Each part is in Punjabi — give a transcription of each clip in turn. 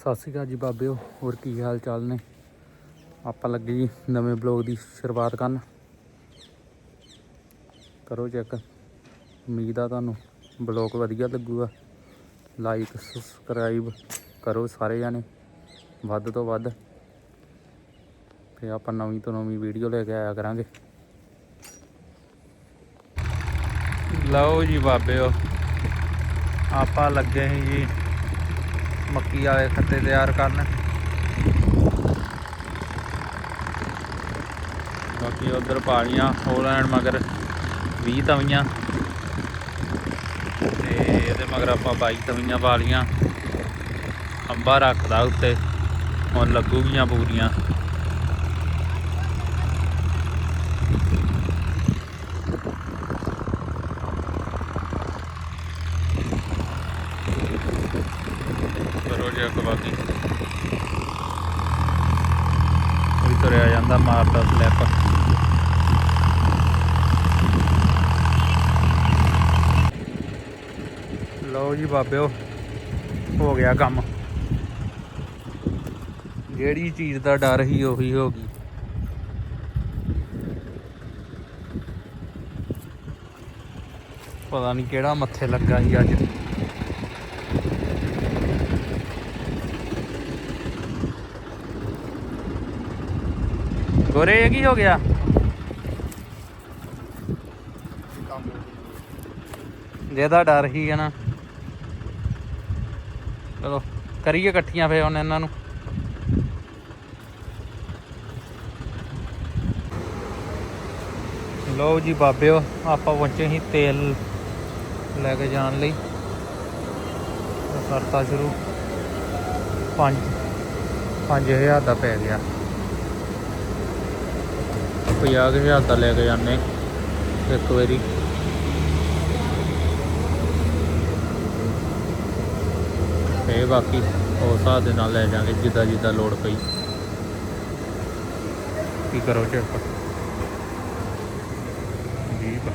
ਸਤਿ ਸ਼੍ਰੀ ਅਕਾਲ ਜੀ ਬਾਬਿਓ, ਹੋਰ ਕੀ ਹਾਲ ਚਾਲ ਨੇ? ਆਪਾਂ ਲੱਗੇ ਜੀ ਨਵੇਂ ਬਲੌਗ ਦੀ ਸ਼ੁਰੂਆਤ ਕਰਨ। ਕਰੋ ਚੈੱਕ। ਉਮੀਦ ਆ ਤੁਹਾਨੂੰ ਬਲੌਗ ਵਧੀਆ ਲੱਗੂਗਾ। ਲਾਈਕ ਸਬਸਕ੍ਰਾਈਬ ਕਰੋ ਸਾਰੇ ਜਾਣੇ, ਵੱਧ ਤੋਂ ਵੱਧ। ਤੇ ਆਪਾਂ ਨਵੀਂ ਤੋਂ ਨਵੀਂ ਵੀਡੀਓ ਲੈ ਕੇ ਆਇਆ ਕਰਾਂਗੇ। ਲਓ ਜੀ ਬਾਬਿਓ, ਆਪਾਂ ਲੱਗੇ ਸੀ ਜੀ ਮੱਕੀ ਵਾਲੇ ਖੱਤੇ ਤਿਆਰ ਕਰਨ। ਬਾਕੀ ਉਧਰ ਪਾਲੀਆਂ ਹੋਰ ਐਨ ਮਗਰ 20 ਤਵੀਆਂ। ਤੇ ਇਹਦੇ ਮਗਰ ਆਪਾਂ 22 ਤਵੀਆਂ ਪਾ ਲੀਆਂ ਅੰਬਾ ਰੱਖਦਾ ਉੱਤੇ। ਹੁਣ ਲੱਗੂਗੀਆਂ ਪੂਰੀਆਂ। ਕਰੋ ਜੀ। ਅੱਗ ਤੁਰਿਆ ਜਾਂਦਾ, ਮਾਰਦਾ ਸਲੈਪ ਲਓ ਜੀ ਬਾਬਿਓ, ਹੋ ਗਿਆ ਕੰਮ। ਜਿਹੜੀ ਚੀਜ਼ ਦਾ ਡਰ ਹੀ ਉਹੀ ਹੋ ਗਈ। ਪਤਾ ਨਹੀਂ ਕਿਹੜਾ ਮੱਥੇ ਲੱਗਾ ਸੀ ਅੱਜ। ਗੋਰੇ ਇਹ ਕੀ ਹੋ ਗਿਆ? ਜਿਹਦਾ ਡਰ ਹੀ ਹੈ ਨਾ। ਚਲੋ, ਕਰੀਏ ਇਕੱਠੀਆਂ ਫੇ ਹੁਣ ਇਹਨਾਂ ਨੂੰ। ਲਓ ਜੀ ਬਾਬਿਓ, ਆਪਾਂ ਪਹੁੰਚੇ ਸੀ ਤੇਲ ਲੈ ਕੇ ਜਾਣ ਲਈ। ਕਰਤਾ ਸ਼ੁਰੂ। 5 5000 ਦਾ ਪੈ ਗਿਆ। 50000 ਦਾ ਲੈ ਕੇ ਜਾਂਦੇ ਇੱਕ ਵਾਰੀ। ਤੇ ਬਾਕੀ ਉਸ ਹਿਸਾਬ ਦੇ ਨਾਲ ਲੈ ਜਾਾਂਗੇ ਜਿੱਦਾਂ ਜਿੱਦਾਂ ਲੋੜ ਪਈ। ਕੀ ਕਰੋ ਚੈੱਕ ਜੀ ਬਾ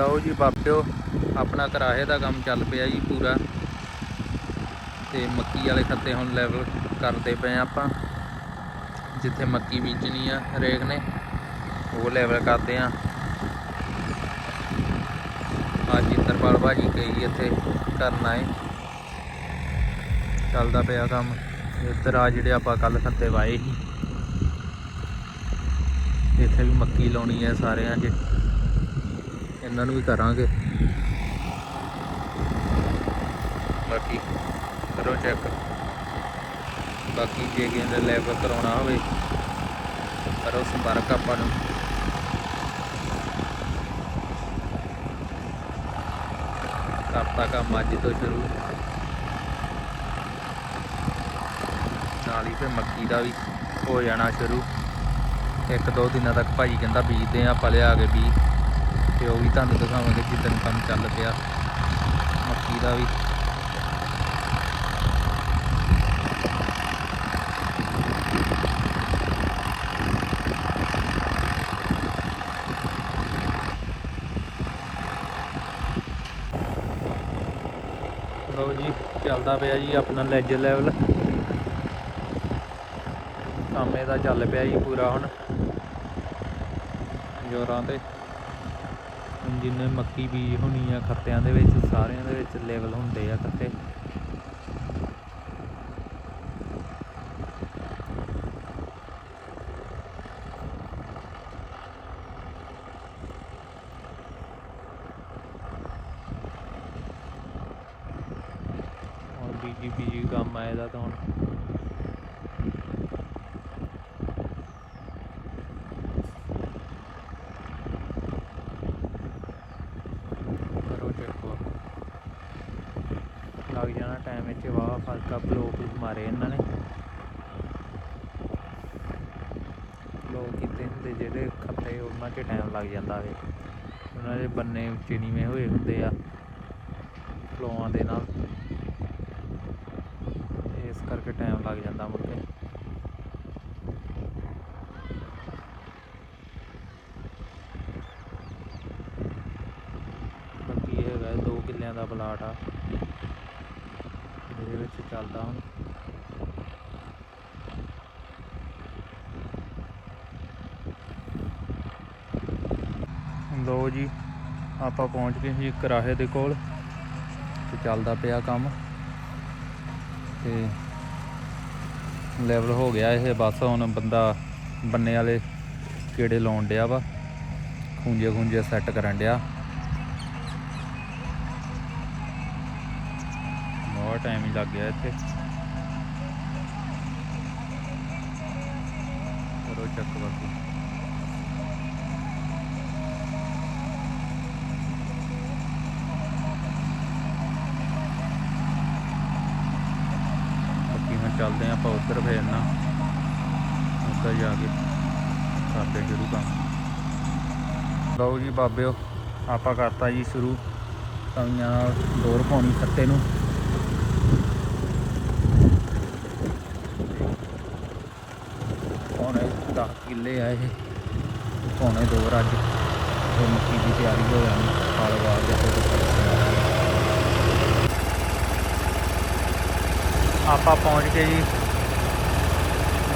ਲਓ ਜੀ ਬਾਬਿਓ, ਆਪਣਾ ਕਰਾਹੇ ਦਾ ਕੰਮ ਚੱਲ ਪਿਆ ਜੀ ਪੂਰਾ। ਤੇ ਮੱਕੀ ਵਾਲੇ ਖੱਤੇ ਹੁਣ ਲੈਵਲ ਕਰਦੇ ਪਏ ਆ ਆਪਾਂ। ਜਿੱਥੇ ਮੱਕੀ ਬੀਜਣੀ ਆ, ਹਰੇਕ ਨੇ, ਉਹ ਲੈਵਲ ਕਰਦੇ ਆ ਅੱਜ ਇੰਦਰਪਾਲ ਭਾਜੀ ਗਈ ਇੱਥੇ, ਕਰਨਾ ਏ ਚੱਲਦਾ ਪਿਆ ਕੰਮ। ਇੱਧਰ ਆ ਜਿਹੜੇ ਆਪਾਂ ਕੱਲ ਖੱਤੇ ਵਾਏ ਸੀ। ਇੱਥੇ ਵੀ ਮੱਕੀ ਲਾਉਣੀ ਹੈ ਸਾਰਿਆਂ 'ਚ। ਇਹਨਾਂ ਨੂੰ ਵੀ ਕਰਾਂਗੇ। ਬਾਕੀ ਕਰੋ ਚੈੱਕ ਬਾਕੀ ਜੇ ਕਿਸੇ ਨੇ ਲੈਵਲ ਕਰਾਉਣਾ ਹੋਵੇ, ਕਰੋ ਸੰਪਰਕ ਆਪਾਂ ਨੂੰ। ਕਰਤਾ ਕੰਮ ਅੱਜ ਤੋਂ ਸ਼ੁਰੂ। ਨਾਲ ਹੀ ਫਿਰ ਮੱਕੀ ਦਾ ਵੀ ਹੋ ਜਾਣਾ ਸ਼ੁਰੂ। ਇੱਕ ਦੋ ਦਿਨਾਂ ਤੱਕ ਭਾਜੀ ਕਹਿੰਦਾ ਬੀਜਦੇ ਆ ਆਪਾਂ ਲਿਆ ਕੇ ਬੀਜ। ਤੇ ਉਹ ਵੀ ਤੁਹਾਨੂੰ ਦਿਖਾਵਾਂਗੇ ਜਿੱਦਣ ਕੰਮ ਚੱਲ ਪਿਆ। ਮੱਕੀ ਦਾ ਵੀ। ਲਓ ਜੀ, ਚੱਲਦਾ ਪਿਆ ਜੀ ਆਪਣਾ ਲੈਜਰ ਲੈਵਲ ਕੰਮ ਇਹਦਾ ਚੱਲ ਪਿਆ ਜੀ ਪੂਰਾ ਹੁਣ। ਜੋਰਾਂ ਤੇ। ਜਿੰਨੇ ਮੱਕੀ ਬੀਜ ਹੋਣੀ ਆ, ਖੱਤਿਆਂ ਦੇ ਵਿੱਚ, ਸਾਰਿਆਂ ਦੇ ਵਿੱਚ ਲੈਵਲ ਹੁੰਦੇ ਆ ਖੱਤੇ। ਇੱਥੇ ਵਾਹ ਫਾਲਕਾ ਬਲੋਕ ਮਾਰੇ ਇਹਨਾਂ ਨੇ। ਬਲੋਕ ਕੀਤੇ ਹੁੰਦੇ ਜਿਹੜੇ ਖੱਤੇ ਉਹਨਾਂ 'ਚ ਟਾਈਮ ਲੱਗ ਜਾਂਦਾ ਵੇ। ਉਹਨਾਂ ਦੇ ਬੰਨੇ ਉੱਚੇ ਹੋਏ ਹੁੰਦੇ ਆ, ਫਲੋਆਂ ਦੇ ਨਾਲ। ਇਸ ਕਰਕੇ ਟਾਈਮ ਲੱਗ ਜਾਂਦਾ ਮੁੜ ਕੇ ਬਾਕੀ ਹੈਗਾ ਦੋ ਕਿੱਲਿਆਂ ਦਾ ਪਲਾਟ ਆ। ਚੱਲਦਾ ਹੁਣ। ਲੋ ਜੀ, ਆਪਾਂ ਪਹੁੰਚ ਗਏ ਜੀ ਕਰਾਹੇ ਦੇ ਕੋਲ ਤੇ ਚੱਲਦਾ ਪਿਆ ਕੰਮ। ਤੇ ਲੈਵਲ ਹੋ ਗਿਆ ਇਹ, ਬਸ ਹੁਣ ਬੰਦਾ ਬੰਨੇ ਵਾਲੇ ਕੀੜੇ ਲਾਉਣ ਡਿਆ ਵਾ। ਖੂੰਜੇ ਖੂੰਜੇ ਸੈੱਟ ਕਰਨ ਡਿਆ। ਟਾਈਮ ਹੀ ਲੱਗ ਗਿਆ ਇੱਥੇ। ਕਰੋ ਚੱਕ ਬਾਕੀ। ਬਾਕੀ ਹੁਣ ਚੱਲਦੇ ਹਾਂ ਆਪਾਂ ਉੱਧਰ ਫੇਰ ਨਾ। ਉੱਧਰ ਜਾ ਕੇ ਕਰਦੇ ਸ਼ੁਰੂ ਕੰਮ। ਲਓ ਜੀ ਬਾਬਿਓ, ਆਪਾਂ ਕਰਤਾ ਜੀ ਸ਼ੁਰੂ। ਤਵੀਆਂ ਡੋਰ ਪਾਉਣੀ ਖੱਤੇ ਨੂੰ ਪੌਣੇ 10 ਕਿੱਲੇ ਆ ਇਹ। ਪੌਣੇ ਦੋ ਰੱਜ ਤੇ ਮੱਕੀ ਦੀ ਤਿਆਰੀ ਹੋ ਜਾਣੀ। ਫਲ ਵਾਰ ਦੇ ਆਪਾਂ ਪਹੁੰਚ ਗਏ ਜੀ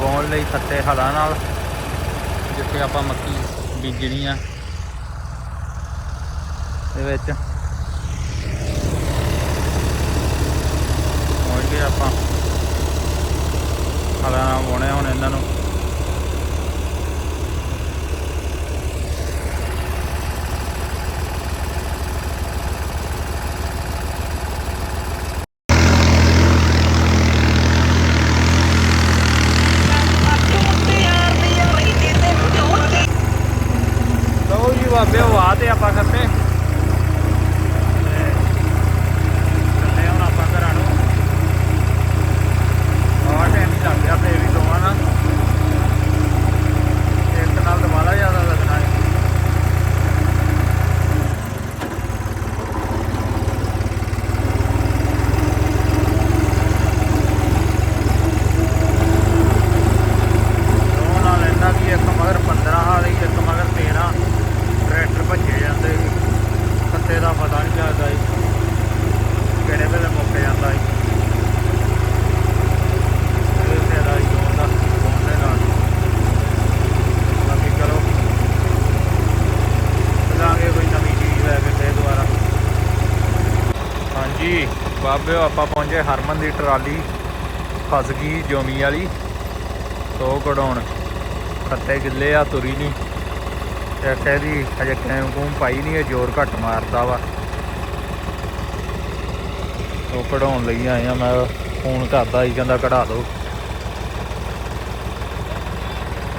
ਵਾਉਣ ਲਈ ਖੱਤੇ ਹਲਾਂ ਨਾਲ, ਜਿੱਥੇ ਆਪਾਂ ਮੱਕੀ ਬੀਜਣੀ ਆ। ਦੇ ਵਿੱਚ ਪਹੁੰਚ ਗਏ ਆਪਾਂ। ਹਲਾਂ ਨਾਲ ਵਾਉਣੇ ਹੁਣ ਇਹਨਾਂ ਨੂੰ ਲਓ ਜੀ ਬਾਬੇ ਵਾਹ ਤੇ ਆਪਾਂ ਖੱਤੇ ਤੇ ਚੱਲੇ ਹੁਣ ਆਪਾਂ ਘਰਾਂ ਨੂੰ ਆਹ ਟਾਈਮ ਹੀ ਲੱਗ ਗਿਆ ਤੇ ਵੀ ਦੋਵਾਂ ਨਾਲ ਇੱਕ ਨਾਲ ਦੁਬਾਰਾ ਜ਼ਿਆਦਾ ਲੱਗਣਾ ਹੈ ਦੋ ਨਾਲ ਇਹਨਾਂ ਦੀ ਇੱਕ ਮਗਰ 15 ਵਾਲੀ ਇੱਕ ਮਗਰ 13 ਟਰੈਕਟਰ ਭੱਜੇ ਜਾਂਦੇ ਸੀ ਖੱਤੇ ਦਾ ਪਤਾ ਨਹੀਂ ਚੱਲਦਾ ਸੀ ਕਿਹੜੇ ਵੇਲੇ ਮੁੱਕ ਜਾਂਦਾ ਸੀ ਇਹ ਤੇਰਾ ਹੀ ਹੁੰਦਾ ਉਹਨੇ ਨਾਲ ਬਾਕੀ ਚਲੋ ਲਾਂਗੇ ਕੋਈ ਨਵੀਂ ਚੀਜ਼ ਲੈ ਕੇ ਤੇ ਦੁਬਾਰਾ ਹਾਂਜੀ ਬਾਬਿਓ ਆਪਾਂ ਪਹੁੰਚੇ ਹਰਮਨ ਦੀ ਟਰਾਲੀ ਫਸ ਗਈ ਜੋਮੀ ਵਾਲੀ। ਸੋ ਕਢਾਉਣ। ਖੱਤੇ ਗਿੱਲੇ ਆ, ਤੁਰੀ ਨਹੀਂ ਤੇ ਕਹਿੰਦੀ ਅਜੇ ਕੈਮ ਕੂਮ ਪਾਈ ਨਹੀਂ ਇਹ ਜ਼ੋਰ ਘੱਟ ਮਾਰਦਾ ਵਾ। ਉਹ ਕਢਾਉਣ ਲਈ ਆਇਆ ਮੈਂ, ਫੋਨ ਕਰਦਾ ਸੀ, ਕਹਿੰਦਾ ਕਢਾ ਦਿਓ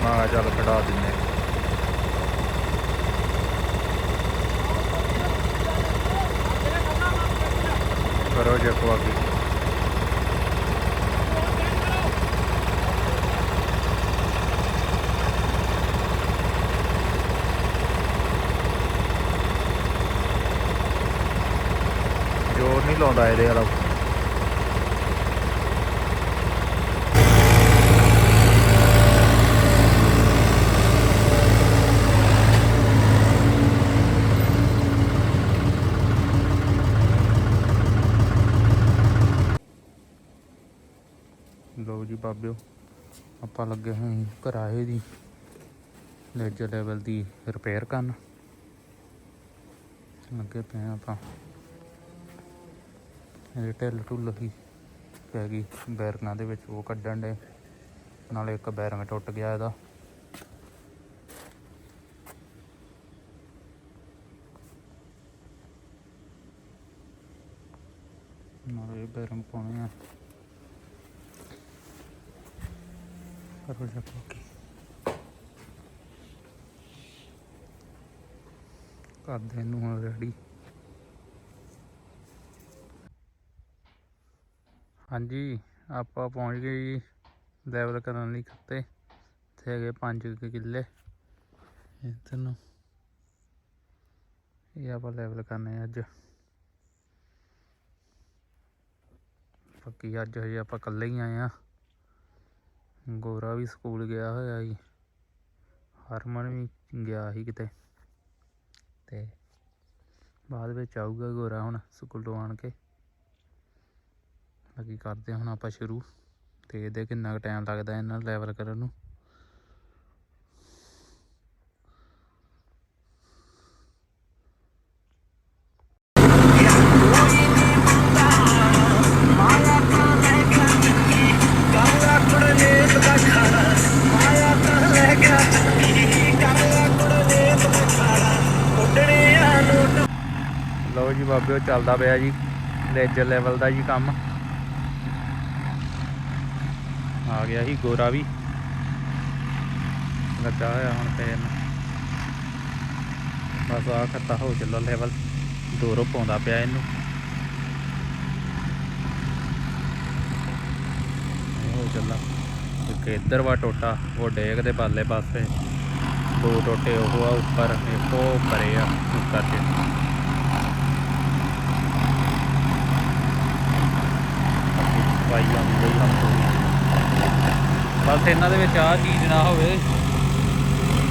ਮੈਂ ਕਿਹਾ ਚੱਲ ਕਢਾ ਦਿੰਨੇ ਕਰੋ ਜੇ ਕੋ ਜੋਰ ਨਹੀਂ ਲਾਉਂਦਾ ਇਹਦੇ ਵਾਲਾ ਲਓ ਆਪਾਂ ਲੱਗੇ ਹੋਏ ਹਾਂ ਦੀ ਲੇਜਰ ਲੈਵਲ ਦੀ ਰਿਪੇਅਰ ਕਰਨ। ਲੱਗੇ ਪਏ ਆਪਾਂ। ਇਹ ਢਿੱਲ ਢੁੱਲ ਹੀ ਪੈ ਗਈ ਬੈਰਿੰਗਾਂ ਦੇ ਵਿੱਚ, ਉਹ ਕੱਢਣ ਦੇ। ਨਾਲੇ ਇੱਕ ਬੈਰਿੰਗ ਟੁੱਟ ਗਿਆ ਇਹਦਾ। ਨਾਲੇ ਇਹ ਬੈਰਿੰਗ ਪਾਉਣੇ ਆ। ਕਰੋ ਜਾ ਕੇ ਕਰਦੇ ਨੂੰ ਹੁਣ ਰੈਡੀ ਹਾਂਜੀ, ਆਪਾਂ ਪਹੁੰਚ ਗਏ ਜੀ ਲੈਵਲ ਕਰਨ ਲਈ ਖੱਤੇ। ਇੱਥੇ ਹੈਗੇ 5 ਕਿੱਲੇ। ਇੱਧਰ ਨੂੰ। ਇਹ ਆਪਾਂ ਲੈਵਲ ਕਰਨੇ ਅੱਜ। ਬਾਕੀ ਅੱਜ ਹਜੇ ਆਪਾਂ ਇਕੱਲੇ ਹੀ ਆਏ ਆ। ਗੋਰਾ ਵੀ ਸਕੂਲ ਗਿਆ ਹੋਇਆ ਸੀ। ਹਰਮਨ ਵੀ ਗਿਆ ਸੀ ਕਿਤੇ। ਤੇ ਬਾਅਦ ਵਿੱਚ ਆਊਗਾ ਗੋਰਾ ਹੁਣ ਸਕੂਲ ਤੋਂ ਆਣ ਕੇ। ਬਾਕੀ ਕਰਦੇ ਹੁਣ ਆਪਾਂ ਸ਼ੁਰੂ। ਤੇ ਇਹਦੇ ਕਿੰਨਾ ਕੁ ਟਾਈਮ ਲੱਗਦਾ ਇਹਨਾਂ ਲੈਵਲ ਕਰਨ ਨੂੰ। ਜੀ ਚੱਲਦਾ ਪਿਆ ਜੀ ਲੇਜਰ ਲੈਵਲ ਦਾ ਜੀ ਕੰਮ। ਆ ਗਿਆ ਸੀ ਗੋਰਾ ਵੀ। ਲੱਗਾ ਹੋਇਆ ਹੁਣ ਫੇਰ। ਬਸ ਆ ਖੱਤਾ ਹੋ ਚੱਲਾ ਲੈਵਲ ਦੂਰੋਂ ਪਾਉਂਦਾ ਪਿਆ ਇਹਨੂੰ। ਹੋ ਚੱਲਾ ਇੱਕ ਇੱਧਰ ਵਾ ਟੋਟਾ, ਉਹ ਡੇਕ ਦੇ ਪਾਲੇ ਪਾਸੇ। ਦੋ ਟੋਟੇ ਉਹ ਆ ਉੱਪਰ, ਇੱਕੋ ਪਰੇ ਆ, ਉੱਪਰ ਤੇ। ਪਾਈ ਜਾਂਦੀ ਬਈ ਬਸ ਇਹਨਾਂ ਦੇ ਵਿੱਚ ਆਹ ਚੀਜ਼ ਨਾ ਹੋਵੇ।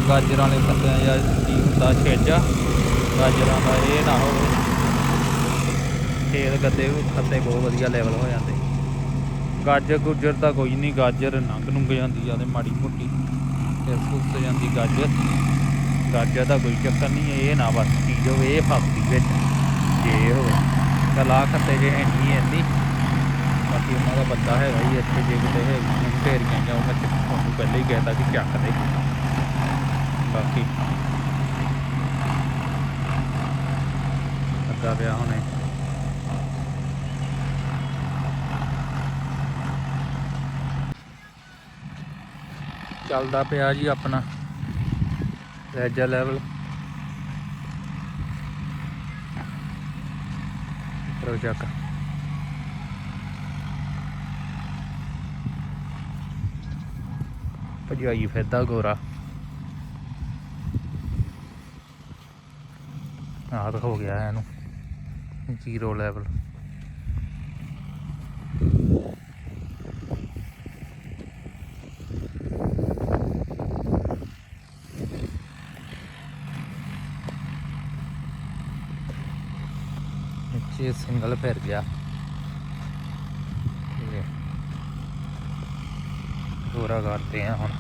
ਗਾਜਰਾਂ ਵਾਲੇ ਪੱਤਿਆਂ ਜਾਂ ਕੀ ਹੁੰਦਾ, ਛੇਜਾ ਗਾਜਰਾਂ ਦਾ ਇਹ ਨਾ ਹੋਵੇ। ਖੇਤ ਗੱਦੇ ਖੱਤੇ ਬਹੁਤ ਵਧੀਆ ਲੈਵਲ ਹੋ ਜਾਂਦੇ। ਗਾਜਰ ਗੁਜਰ ਤਾਂ ਕੋਈ ਨਹੀਂ ਗਾਜਰ ਨੰਗ ਨੁੰਗ ਜਾਂਦੀ ਆ ਤੇ ਮਾੜੀ ਮੋਟੀ। ਫਿਰ ਸੁੱਕ ਜਾਂਦੀ ਗਾਜਰ। ਗਾਜਰ ਦਾ ਕੋਈ ਚੱਕਰ ਨਹੀਂ ਇਹ ਨਾ ਬਸ ਚੀਜ਼ ਹੋਵੇ, ਇਹ ਫਸਦੀ ਵਿੱਚ। ਜੇ ਹੋਵੇ ਕਲਾ ਖੱਤੇ ਜੇ ਹੈ ਨਹੀਂ ਇੰਨੀ। ਬਾਕੀ ਉਹਨਾਂ ਦਾ ਬੰਦਾ ਹੈਗਾ ਹੀ ਇੱਥੇ ਜੇ ਕਿਤੇ ਹੈ ਢੇਰੀਆਂ ਜਾਂ ਮੈਂ ਤੁਹਾਨੂੰ ਪਹਿਲਾਂ ਹੀ ਕਹਿਤਾ ਕਿ ਚੱਕ ਦੇ। ਬਾਕੀ ਅੱਗਾ ਪਿਆ ਹੁਣੇ। ਚੱਲਦਾ ਪਿਆ ਜੀ ਆਪਣਾ ਰੈਜਾ ਲੈਵਲ ਕਰੋ ਚੱਕ ਭਜਾਈ ਫਿਰਦਾ ਗੋਰਾ। ਆਹ ਹੋ ਗਿਆ ਇਹਨੂੰ। ਜ਼ੀਰੋ ਲੈਵਲ ਨੀਚੇ ਸਿੰਗਲ ਫਿਰ ਗਿਆ। ਇਹ ਕਰਦੇ ਆ ਹੁਣ।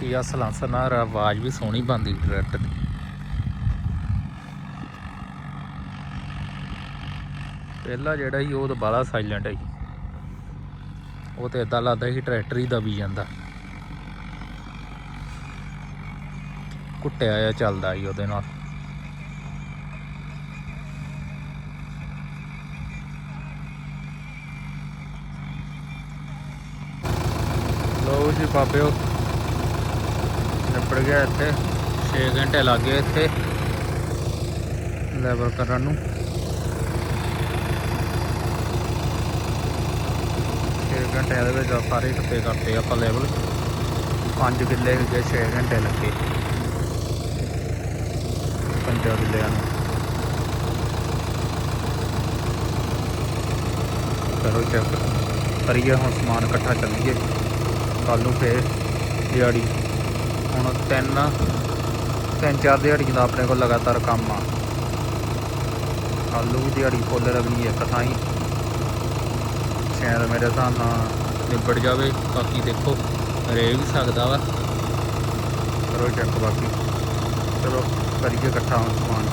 ਬਾਕੀ ਆ ਸਲਾਂਸਰ ਨਾਲ ਆਵਾਜ਼ ਵੀ ਸੋਹਣੀ ਬੰਦੀ ਟਰੈਕਟਰ ਦੀ। ਪਹਿਲਾ ਜਿਹੜਾ ਸੀ ਉਹ ਤਾਂ ਬਾਲਾ ਸਾਇਲੈਂਟ ਹੈ ਉਹ ਤੇ ਇਦਾਂ ਲੱਗਦਾ ਸੀ ਟਰੈਕਟਰ ਹੀ ਦਬੀ ਜਾਂਦਾ। ਕੁੱਟਿਆ ਆ ਚੱਲਦਾ ਸੀ ਉਹਦੇ ਨਾਲ। ਲੋ ਜੀ ਬਾਬਿਓ। ਨਿਪੜ ਗਿਆ ਇੱਥੇ 6 ਘੰਟੇ ਲੱਗ ਗਏ ਇੱਥੇ ਲੈਵਲ ਕਰਨ ਨੂੰ। 6 ਘੰਟਿਆਂ ਦੇ ਵਿੱਚ ਸਾਰੇ ਇਕੱਠੇ ਕਰਤੇ ਆਪਾਂ ਲੈਵਲ 5 ਕਿੱਲੇ ਹੈਗੇ 6 ਘੰਟੇ ਲੱਗੇ। ਪੰਜਾਂ ਕਿੱਲਿਆਂ ਨੂੰ। ਕਰੋ ਚੈੱਕ ਕਰੀਏ, ਹੁਣ ਸਮਾਨ ਇਕੱਠਾ ਚੱਲੀਏ। ਕੱਲ ਨੂੰ ਫੇਰ ਦਿਹਾੜੀ। ਹੁਣ ਤਿੰਨ ਤਿੰਨ ਚਾਰ ਦਿਹਾੜੀਆਂ ਦਾ ਆਪਣੇ ਕੋਲ ਲਗਾਤਾਰ ਕੰਮ ਆ। ਕੱਲ ਨੂੰ ਵੀ ਦਿਹਾੜੀ ਫੁੱਲ ਲੱਗਣੀ ਇੱਕ ਥਾਂ ਹੀ। ਸ਼ਾਇਦ ਮੇਰੇ ਹਿਸਾਬ ਨਾਲ ਨਿਬੜ ਜਾਵੇ, ਬਾਕੀ ਦੇਖੋ, ਰਹਿ ਵੀ ਸਕਦਾ ਵਾ। ਕਰੋ ਚੈੱਕ ਬਾਕੀ। ਚਲੋ, ਕਰੀਏ ਇਕੱਠਾ ਹੁਣ ਸਮਾਨ।